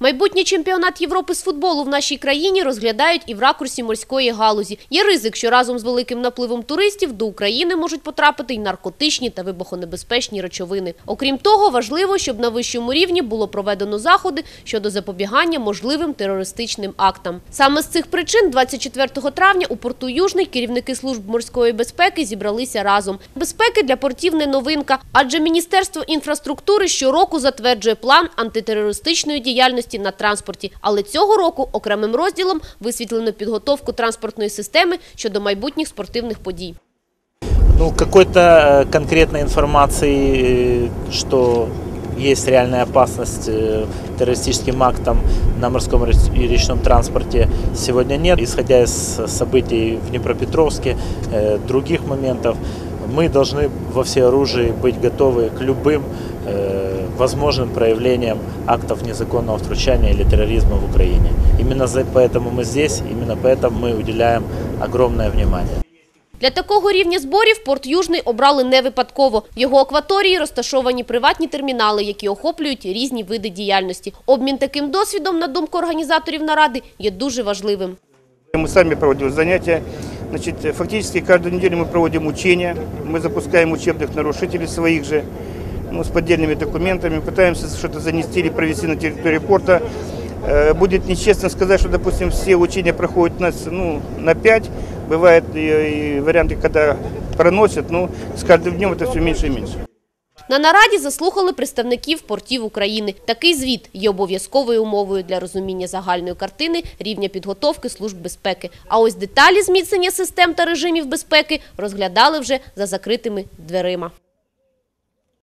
Майбутній чемпіонат Європи з футболу в нашій країні розглядають і в ракурсі морської галузі. Є ризик, що разом з великим напливом туристів до України можуть потрапити й наркотичні та вибухонебезпечні речовини. Окрім того, важливо, щоб на вищому рівні було проведено заходи щодо запобігання можливим терористичним актам. Саме з цих причин 24 травня у порту Южний керівники служб морської безпеки зібралися разом. Безпеки для портів не новинка, адже Міністерство інфраструктури щороку затверджує план антитерористичної діяльності на транспорті. Але цього року окремим розділом висвітлено підготовку транспортної системи щодо майбутніх спортивних подій. Ну, какой-то э, конкретной информации, э, что есть реальная опасность э, террористическим актам на морском рес- и речном транспорте сегодня нет. Исходя из событий в Днепропетровске, э, других моментов, мы должны во всеоружии быть готовы к любым э, возможным проявлениям актов незаконного втручания или терроризма в Украине. Именно за, поэтому мы здесь, именно поэтому мы уделяем огромное внимание. Для такого рівня зборів порт Южний обрали не випадково. В його акваторії розташовані приватні термінали, які охоплюють різні види діяльності. Обмін таким досвідом, на думку організаторів наради, є дуже важливим. Мы сами проводим занятия. Значит, фактически каждую неделю мы проводим учения. Мы запускаем учебных нарушителей своих же ну, с поддельными документами. Пытаемся что-то занести или провести на территории порта. Э, Будет нечестно сказать, что, допустим, все учения проходят у нас ну, на 5. Бывают и, и варианты, когда проносят, но с каждым днем это все меньше и меньше. На нараді заслухали представників портів України. Такий звіт є обов'язковою умовою для розуміння загальної картини рівня підготовки служб безпеки. А ось деталі зміцнення систем та режимів безпеки розглядали вже за закритими дверима.